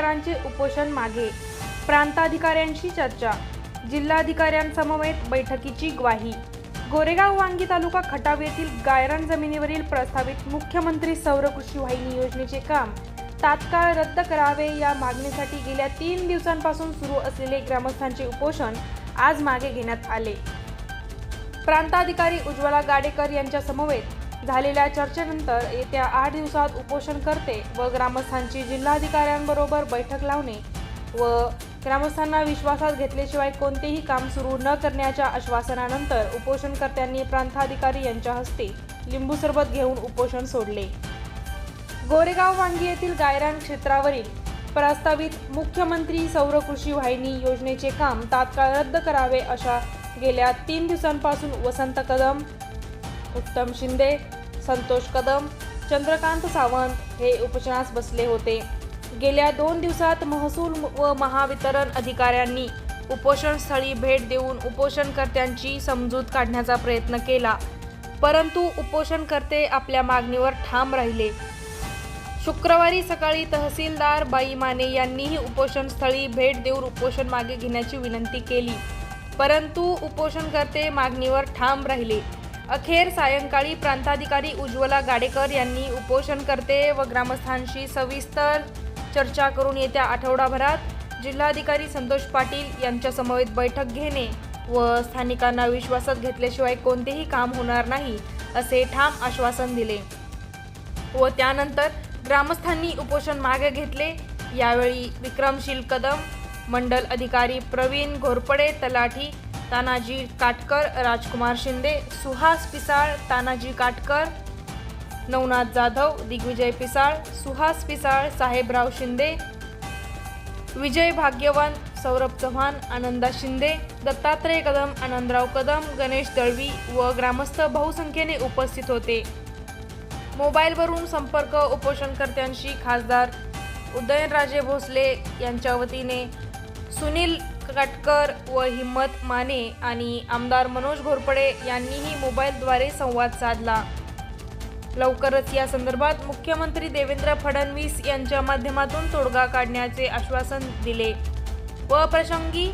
शेतकऱ्यांचे उपोषण मागे. प्रांताधिकाऱ्यांशी चर्चा. जिल्हाधिकाऱ्यांसमवेत बैठकीची ग्वाही. गोरेगाव वांगी तालुका खटाव येथील गायरान जमिनीवरील प्रस्तावित मुख्यमंत्री सौर कृषी वाहिनी योजनेचे काम तात्काळ रद्द करावे या मागणीसाठी गेल्या तीन दिवसांपासून सुरू असलेले ग्रामस्थांचे उपोषण आज मागे घेण्यात आले. प्रांताधिकारी उज्ज्वला गाडेकर यांच्या समवेत झालेल्या चर्चेनंतर येत्या आठ दिवसात उपोषणकर्ते व ग्रामस्थांची जिल्हाधिकाऱ्यांबरोबर बैठक लावणे व ग्रामस्थांना विश्वासात घेतल्याशिवाय कोणतेही काम सुरू न करण्याच्या आश्वासनानंतर उपोषणकर्त्यांनी प्रांताधिकारी यांच्या हस्ते लिंबू सरबत घेऊन उपोषण सोडले. गोरेगाव वांगी येथील गायरान क्षेत्रावरील प्रस्तावित मुख्यमंत्री सौर कृषी वाहिनी योजनेचे काम तात्काळ रद्द करावे अशा गेल्या तीन दिवसांपासून वसंत कदम उत्तम शिंदे संतोष कदम चंद्रकांत सावंत हे उपोषणास बसले होते. गेल्या दोन दिवसात महसूल व महावितरण अधिकाऱ्यांनी उपोषणस्थळी भेट देऊन उपोषणकर्त्यांची समजूत काढण्याचा प्रयत्न केला. परंतु उपोषणकर्ते आपल्या मागणीवर ठाम राहिले. शुक्रवारी सकाळी तहसीलदार बाई माने यांनीही उपोषणस्थळी भेट देऊन उपोषण मागे घेण्याची विनंती केली. परंतु उपोषणकर्ते मागणीवर ठाम राहिले. अखेर सायंकाळी प्रांताधिकारी उज्ज्वला गाडेकर यांनी उपोषणकर्ते व ग्रामस्थांशी सविस्तर चर्चा करून येत्या आठवडाभरात जिल्हाधिकारी संतोष पाटील यांच्यासमवेत बैठक घेणे व स्थानिकांना विश्वासात घेतल्याशिवाय कोणतेही काम होणार नाही असे ठाम आश्वासन दिले. व त्यानंतर ग्रामस्थांनी उपोषण मागे घेतले. यावेळी विक्रमशील कदम मंडल अधिकारी प्रवीण घोरपडे तलाठी तानाजी काटकर राजकुमार शिंदे सुहास पिसाळ तानाजी काटकर नवनाथ जाधव दिग्विजय पिसाळ सुहास पिसाळ साहेबराव शिंदे विजय भाग्यवान सौरभ चव्हाण आनंदा शिंदे दत्तात्रय कदम आनंदराव कदम गणेश दळवी व ग्रामस्थ बहुसंख्येने उपस्थित होते. मोबाईलवरून संपर्क उपोषणकर्त्यांशी खासदार उदयनराजे भोसले यांच्या वतीने सुनील काटकर व हिम्मत माने आणि आमदार मनोज घोरपडे यांनीही मोबाईलद्वारे संवाद साधला. लवकरच या संदर्भात मुख्यमंत्री देवेंद्र फडणवीस यांच्या माध्यमातून तोडगा काढण्याचे आश्वासन दिले. व प्रसंगी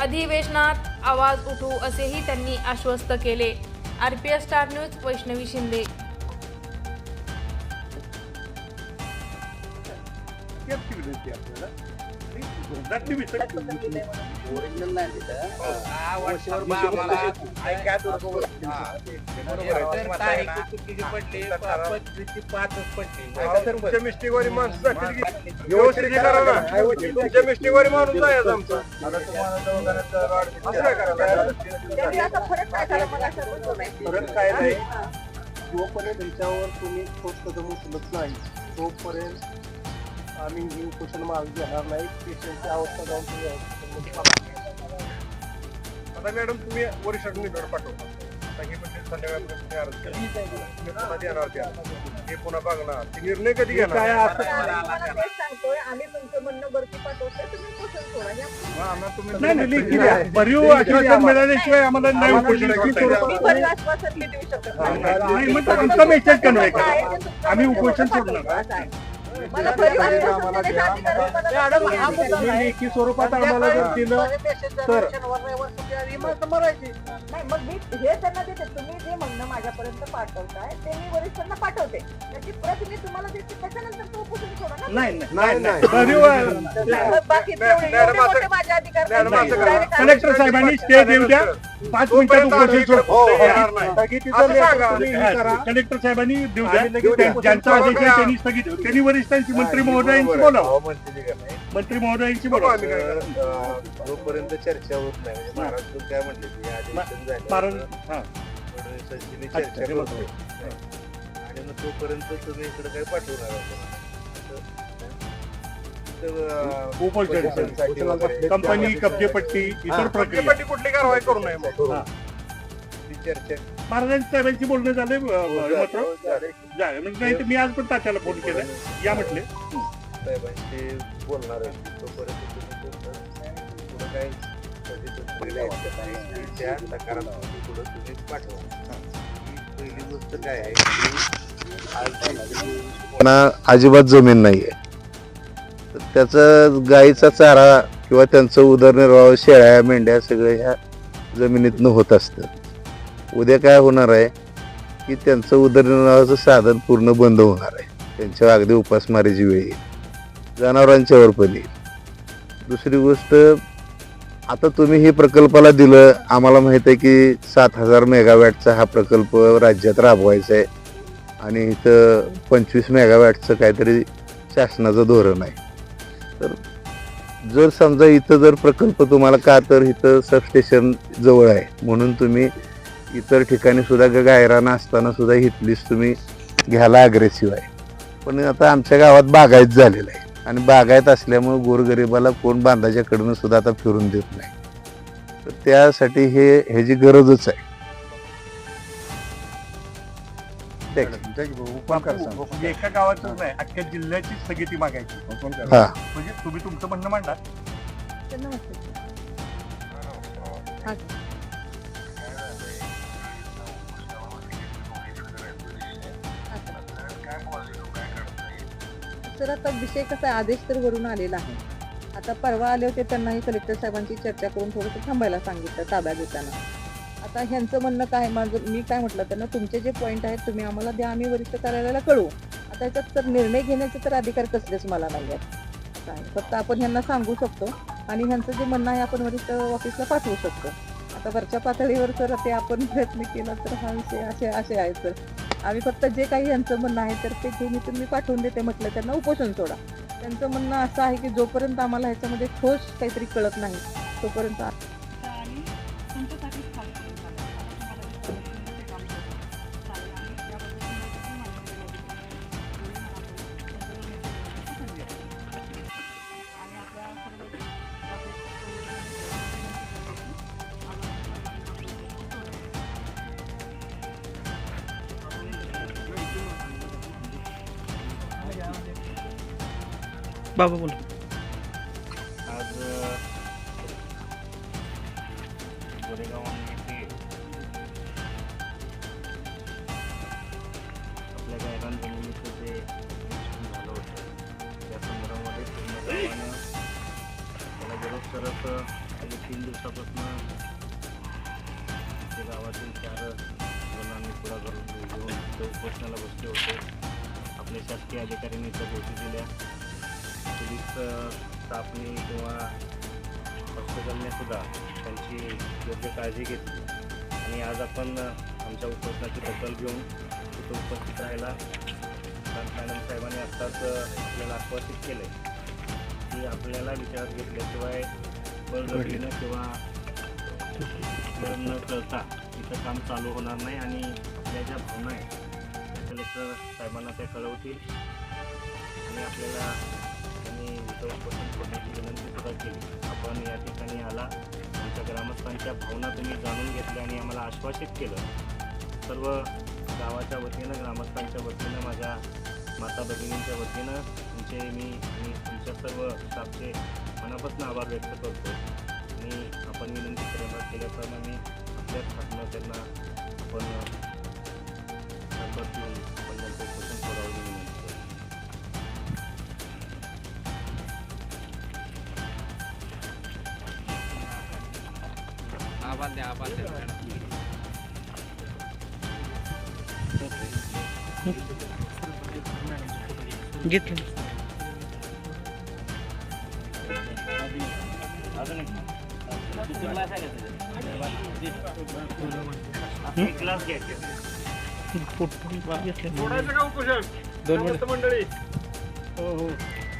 अधिवेशनात आवाज उठू असेही त्यांनी आश्वस्त केले. R P S star news Vaishnavi Shinde. आपल्याला. आणि धोरणातली ओरिजिनल नाही तुमच्या मिस्टेकवारी व्यवस्थित करा ना तुमच्या मिस्टेकवारी माणूस आहे आमचं काय फरक काय नाही जोपर्यंत त्यांच्यावर तुम्ही ठोस कदम उचलत नाही तोपर्यंत आम्ही ही उपोषण मागे घेणार नाही. पेशंटची अवस्था जाऊन तुम्ही आता मॅडम तुम्ही पाठवता हे म्हणजे संध्याकाळपर्यंत तुम्ही अर्ज केला. मी पुन्हा देणार त्या हे पुन्हा बघणार. ते निर्णय कधी काय घेणार असं सांगतोय. आम्ही तुमचं म्हणणं वरती पाठवतोय. तुम्ही पोषण सोडा. या नाही, नाही, लेखी द्या. भरीव आश्वासन मिळाल्याशिवाय आम्हाला नाही उपोषण येणार. आमचा मेसेज करा. आम्ही उपोषण सोडणार. हा. लेखी स्वरूपात आम्हाला जर दिलं तर नाही मग मी हे त्यांना देते. तुम्ही जे म्हणणं माझ्यापर्यंत पाठवताय ते मी वरिष्ठांना पाठवते. त्याची प्रत मी तुम्हाला देते. त्याच्यानंतर तो पोषण सोडा ना नाही बाकी माझे अधिकार कलेक्टर साहेबांनी स्टे देऊ द्या. पाच मिनिटात. कलेक्टर साहेबांनी देऊ द्या. ज्यांचा आदेश. त्यांनी स्थगित त्यांनी वरिष्ठांची मंत्री महोदयांची बोलावं. मंत्री महोदयांची बोलावं. जोपर्यंत चर्चा होत नाही म्हणजे महाराष्ट्र काय म्हणले की अधिवेशन झालं कारण हा. फडणवीसांची अच्छा, चर्चा. आणि मग तोपर्यंत तुम्ही इकडे काय पाठवणार आहात? कंपनी कब्जेपट्टी इतर प्रक्रिया. कुठली कारवाई करू नये. ती चर्चा महाराजांच्या साहेबांची बोलणं झाले हो, मात्र झाले. झाले म्हणजे नाही तर मी आज पण तात्याला फोन केला या म्हटले. साहेबांशी बोलणार आहे तोपर्यंत तुम्ही तुमचं पुढं काय तुमचं काय आहे, त्या सकारात्मक पुढं तुम्ही पाठवा. ही पहिली गोष्ट काय आहे की आज त्यांना अजिबात जमीन नाहीये. तर त्याचा गाईचा चारा किंवा त्यांचं उदरनिर्वाह शेळ्या मेंढ्या सगळं ह्या जमिनीतनं होत असतं. उद्या काय होणार आहे की त्यांचं उदरनिर्वाहाचं साधन पूर्ण बंद होणार आहे. त्यांच्यावर अगदी उपासमारीची वेळ येईल. जनावरांच्यावर पण येईल. दुसरी गोष्ट आता तुम्ही हे प्रकल्पाला दिलं आम्हाला माहीत आहे की सात हजार मेगावॅटचा हा प्रकल्प राज्यात राबवायचा आहे. आणि इथं पंचवीस मेगावॅटचं काहीतरी शासनाचं धोरण आहे. तर जर समजा इथं जर प्रकल्प तुम्हाला का तर इथं सबस्टेशन जवळ आहे. म्हणून तुम्ही इतर ठिकाणी सुद्धा ग- गायरानं असताना सुद्धा इथलीच तुम्ही घ्यायला अग्रेसिव्ह आहे. पण आता आमच्या गावात बागायत झालेलं आहे. आणि बागायत असल्यामुळे गोरगरिबाला कोण बांधाच्याकडनं सुद्धा आता फिरून देत नाही. तर त्यासाठी हे ह्याची गरजच आहे. म्हणजे एका गावातच नाही अख्ख्या जिल्ह्याची स्थगिती मागायची. हा. म्हणजे तुम्ही तुमचं म्हणणं मांडा. तर आता विषय कसा आहे, आदेश तर वरून आलेला आहे. आता परवा आले होते त्यांनाही कलेक्टर साहेबांची चर्चा करून थोडंसं थांबायला सांगितलं ताब्यात घेताना. आता ह्यांचं म्हणणं काय आहे, माझं मी काय म्हटलं? त्यांना तुमचे जे पॉईंट आहेत तुम्ही आम्हाला द्या आम्ही वरिष्ठ कार्यालयाला कळवू. आता याच्यात तर निर्णय घेण्याचे तर अधिकार कसलेच मला नाही आहेत. काय? फक्त आपण ह्यांना सांगू शकतो आणि ह्यांचं जे म्हणणं आहे आपण वरिष्ठ ऑफिसला पाठवू शकतो. आता वरच्या पातळीवर सर ते आपण प्रयत्न केला तर हा विषय असे असे आहेत सर. आम्ही फक्त जे काही यांचं म्हणणं आहे तर ते घेऊन इथून मी पाठवून देते म्हटलं त्यांना उपोषण सोडा. त्यांचं म्हणणं असं आहे की जोपर्यंत आम्हाला ह्याच्यामध्ये ठोस काहीतरी कळत नाही तोपर्यंत बाबा बोल. आज गोरेगाव येथे आपल्या गायरान जमिनीचं जे झालं होतं त्या संदर्भामध्ये पूर्ण गावानं त्याला विरोध करत गेले तीन दिवसापासून ते गावातील चार जणांनी पुढाकार घेऊन ते उपोषणाला बसले होते. आपले शासकीय अधिकाऱ्यांनी त्या भेटी दिल्या. पोलीस स्टाफने किंवा हॉस्पिटलने सुद्धा त्यांची योग्य काळजी घेतली. आणि आज आपण आमच्या उपोषणाची दखल घेऊन तिथं उपस्थित राहायला मॅडम साहेबांनी आत्ताच आपल्याला आश्वासित केलं की आपल्याला विचारात घेतल्याशिवाय बळजबरीनं किंवा न कळता इथं काम चालू होणार नाही आणि आपल्या ज्या भावना आहेत त्या कलेक्टर साहेबांना त्या कळवतील. आणि आपल्याला त्यांनी इथं उपोषण विनंती सुद्धा केली आपण या ठिकाणी आला आमच्या ग्रामस्थांच्या भावना तुम्ही जाणून घेतल्या आणि आम्हाला आश्वासित केलं सर्व गावाच्या वतीनं ग्रामस्थांच्या वतीनं माझ्या माता भगिनींच्या वतीनं तुमचे मी आणि तुमच्या सर्व स्टाफचे मनापासून आभार व्यक्त करतो आणि आपण विनंती केल्या केल्याप्रमाणे आपल्याच हातनं त्यांना आपण आपण त्यांचं पोषण सोडावं घेतलं एक ग्लास घ्यायचे दोन मिनिट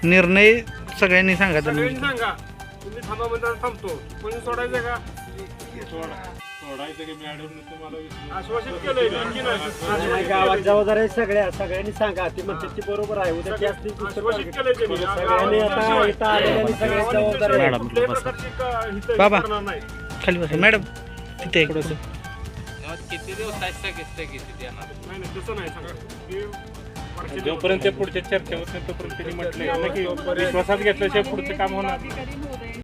निर्णय सगळ्यांनी सांगा तुम्ही. थांबा म्हणता थांबतो. कोणी सोडायचं का? आश्वासित केलंय लेखी नाही. गावात जबाबदारी आहे सगळ्या सगळ्यांनी सांगा ती म्हणते ती बरोबर आहे उद्या ती असली दुसरं आश्वासित केलंय त्यांनी. सगळ्यांनी आता इथं आलेल्यांनी सगळ्यांची जबाबदारी आहे. मॅडम, कुठल्याही बसा. प्रकारची का- हितं हे बाबा. करणार नाही खाली बसा मॅडम तिथे एक किती दिवस काय स्थगित स्थगिती देणार नाही नाही तसं नाही सगळं हे वरचे जोपर्यंत पुढच्या चर्चा होत नाही तोपर्यंत त्यांनी म्हटलंय ना की विश्वासात घेतल्याशिवाय पुढचं काम होणार नाही.